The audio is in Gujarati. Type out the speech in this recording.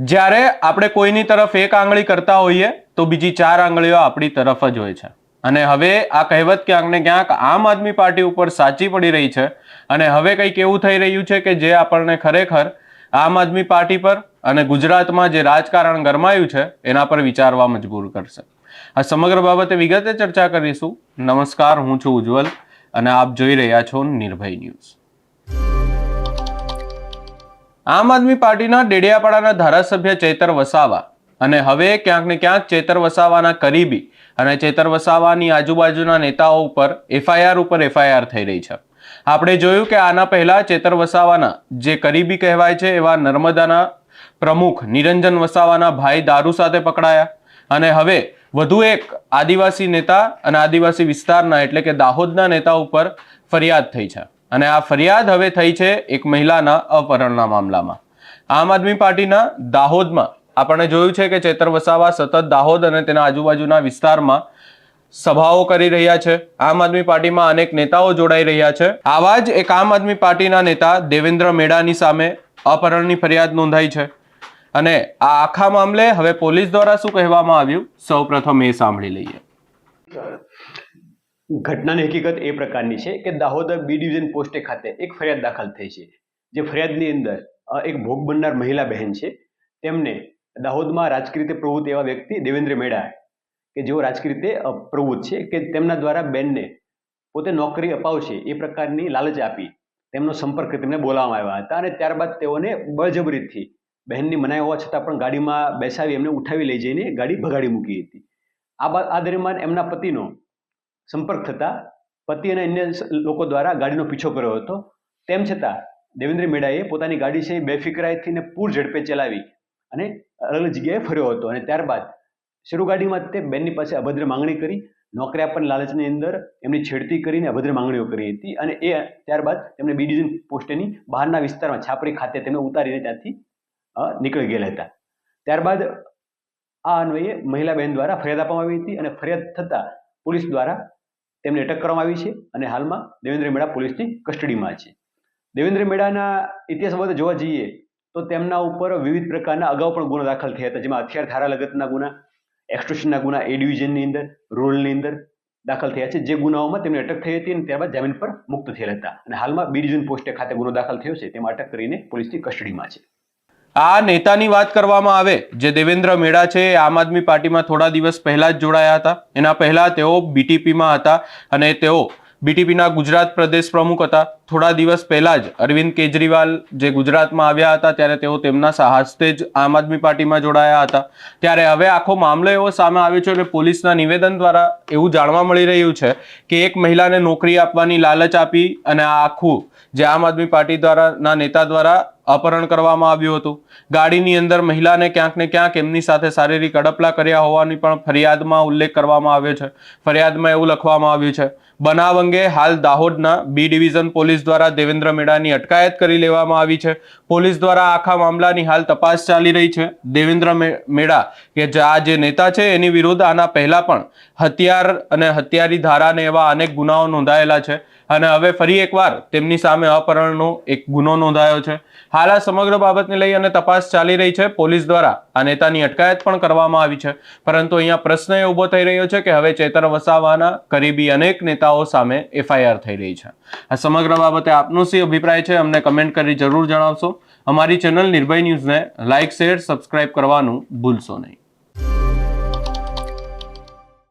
જ્યારે આપણે કોઈની તરફ એક આંગળી કરતા હોઈએ, તો બીજી ચાર આંગળીઓ આપણી તરફ જ હોય છે. અને હવે આ કહેવત ક્યાંક ને ક્યાંક આમ આદમી પાર્ટી ઉપર સાચી પડી રહી છે અને હવે કંઈક એવું થઈ રહ્યું છે કે જે આપણને ખરેખર આમ આદમી પાર્ટી પર અને ગુજરાતમાં જે રાજકારણ ગરમાયું છે, એના પર વિચારવા મજબૂર કરશે. આ સમગ્ર બાબતે વિગતે ચર્ચા કરીશું. નમસ્કાર, હું છું ઉજ્જવલ અને આપ જોઈ રહ્યા છો નિર્ભય ન્યૂઝ. આમ આદમી પાર્ટીના ડેડિયાપાડાના ધારાસભ્ય ચેતર વસાવા અને હવે ક્યાંક ને ક્યાંક ચેતર વસાવાના કરીબી અને ચેતર વસાવાની આજુબાજુના નેતાઓ ઉપર એફઆઈઆર ઉપર એફઆઈઆર થઈ રહી છે. આપણે જોયું કે આના પહેલા ચેતર વસાવાના જે કરીબી કહેવાય છે એવા નર્મદાના પ્રમુખ નિરંજન વસાવાના ભાઈ દારૂ સાથે પકડાયા અને હવે વધુ એક આદિવાસી નેતા અને આદિવાસી વિસ્તારના એટલે કે દાહોદના નેતા ઉપર ફરિયાદ થઈ છે. અને આ ફરિયાદ હવે થઈ છે એક મહિલાના અપહરણના મામલામાં. આમ આદમી પાર્ટીના દાહોદમાં આપણે જોયું છે કે ચેતર વસાવા સતત દાહોદ અને તેના આજુબાજુના વિસ્તારમાં સભાઓ કરી રહ્યા છે. આમ આદમી પાર્ટીમાં અનેક નેતાઓ જોડાઈ રહ્યા છે. આવા જ એક આમ આદમી પાર્ટીના નેતા દેવેન્દ્ર મેડાની સામે અપહરણની ફરિયાદ નોંધાઈ છે. અને આ આખા મામલે હવે પોલીસ દ્વારા શું કહેવામાં આવ્યું? સૌપ્રથમ એ સાંભળી લઈએ. ઘટનાની હકીકત એ પ્રકારની છે કે દાહોદ બી ડિવિઝન પોસ્ટે ખાતે એક ફરિયાદ દાખલ થઈ છે. જે ફરિયાદની અંદર એક ભોગ બનનાર મહિલા બહેન છે. તેમને દાહોદમાં રાજકીય રીતે પ્રવૃત્ત એવા વ્યક્તિ દેવેન્દ્ર મેડા કે જેઓ રાજકીય રીતે પ્રવૃત્ત છે કે તેમના દ્વારા બેનને પોતે નોકરી અપાવશે એ પ્રકારની લાલચ આપી તેમનો સંપર્ક તેમને બોલાવવામાં આવ્યા હતા અને ત્યારબાદ તેઓને બળજબરીથી બહેનની મનાઈ હોવા છતાં પણ ગાડીમાં બેસાવી એમને ઉઠાવી લઈ જઈને ગાડી ભગાડી મૂકી હતી. આ બાદ આ દરમિયાન એમના પતિનો સંપર્ક થતા પતિ અને અન્ય લોકો દ્વારા ગાડીનો પીછો કર્યો હતો. તેમ છતાં, દેવેન્દ્ર મેડાએ પોતાની ગાડી છે બેફિકરાઈથી ને પૂર ઝડપે ચલાવી અને અલગ જગ્યાએ ફર્યો હતો અને ત્યારબાદ શરૂ ગાડીમાં તે બેનની પાસે અભદ્ર માંગણી કરી, નોકરી આપવાની લાલચની અંદર એમની છેડતી કરીને અભદ્ર માંગણીઓ કરી હતી અને એ ત્યારબાદ તેમને બી ડિવિઝન પોસ્ટેની બહારના વિસ્તારમાં છાપરી ખાતે તેમને ઉતારીને ત્યાંથી નીકળી ગયેલા હતા. ત્યારબાદ આ અન્વયે મહિલા બહેન દ્વારા ફરિયાદ આપવામાં આવી હતી અને ફરિયાદ થતાં પોલીસ દ્વારા તેમને અટક કરવામાં આવી છે અને હાલમાં દેવેન્દ્ર મેડા પોલીસની કસ્ટડીમાં છે. દેવેન્દ્ર મેડાના ઇતિહાસ બાબતે જોવા જઈએ તો તેમના ઉપર વિવિધ પ્રકારના અગાઉ પણ ગુનો દાખલ થયા હતા. જેમાં હથિયાર ધારા લગતના ગુના એક્સટોશનના ગુના એ ડિવિઝનની અંદર રૂરલની અંદર દાખલ થયા છે. જે ગુનાઓમાં તેમને અટક થઈ હતી અને ત્યારબાદ જામીન પર મુક્ત થયેલા હતા. અને હાલમાં બી ડિવિઝન પોસ્ટે ખાતે ગુનો દાખલ થયો છે. તેમાં અટક કરીને પોલીસની કસ્ટડીમાં છે. આ નેતાની વાત કરવામાં આવે, જે દેવેન્દ્ર મેડા છે આમ આદમી પાર્ટીમાં થોડા દિવસ પહેલા જ જોડાયા હતા. એના પહેલા તેઓ બીટીપીમાં હતા અને તેઓ બીટીપીના ગુજરાત પ્રદેશ પ્રમુખ હતા. થોડા દિવસ પહેલા જ અરવિંદ કેજરીવાલ જે ગુજરાતમાં આવ્યા હતા, ત્યારે તેઓ તેમના સાહસતે જ આમ આદમી પાર્ટીમાં જોડાયા હતા. ત્યારે હવે આખો મામલો એવો સામે આવ્યો છે અને પોલીસના નિવેદન દ્વારા એવું જાણવા મળી રહ્યું છે કે એક મહિલાને નોકરી આપવાની લાલચ આપી અને આ આખું જે આમ આદમી પાર્ટી દ્વારાના નેતા દ્વારા અપહરણ કરવામાં આવ્યું હતું. ગાડીની અંદર મહિલાને ક્યાંક ને ક્યાંક એમની સાથે શારીરિક અડપલા કર્યા હોવાની પણ ફરિયાદમાં ઉલ્લેખ કરવામાં આવ્યો છે. ફરિયાદમાં એવું લખવામાં આવ્યું છે, બનાવ અંગે હાલ દાહોદના બી ડિવિઝન પોલીસ દ્વારા દેવેન્દ્ર મેડાની અટકાયત કરી લેવામાં આવી છે. પોલીસ દ્વારા આખા મામલાની હાલ તપાસ ચાલી રહી છે. દેવેન્દ્ર મેડા, કે આ જે નેતા છે, એની વિરુદ્ધ આના પહેલા પણ હથિયાર અને હત્યારી ધારાને એવા અનેક ગુનાઓ નોંધાયેલા છે. અને હવે ફરી એકવાર તેમની સામે અપહરણનો એક ગુનો નોંધાયો છે. હાલ આ સમગ્ર બાબતને લઈ અને તપાસ ચાલી રહી છે પોલીસ દ્વારા. આ નેતાની અટકાયત પણ કરવામાં આવી છે. પરંતુ અહીંયા પ્રશ્ન એ ઊભો થઈ રહ્યો છે કે હવે ચેતર વસાવાના કરીબી અનેક નેતાઓ સામે એફઆઈઆર થઈ રહી છે. આ સમગ્ર બાબતે આપનો શી અભિપ્રાય છે અમને કમેન્ટ કરી જરૂર જણાવશો. અમારી ચેનલ નિર્ભય ન્યૂઝને લાઇક શેર, સબસ્ક્રાઇબ કરવાનું ભૂલશો નહીં.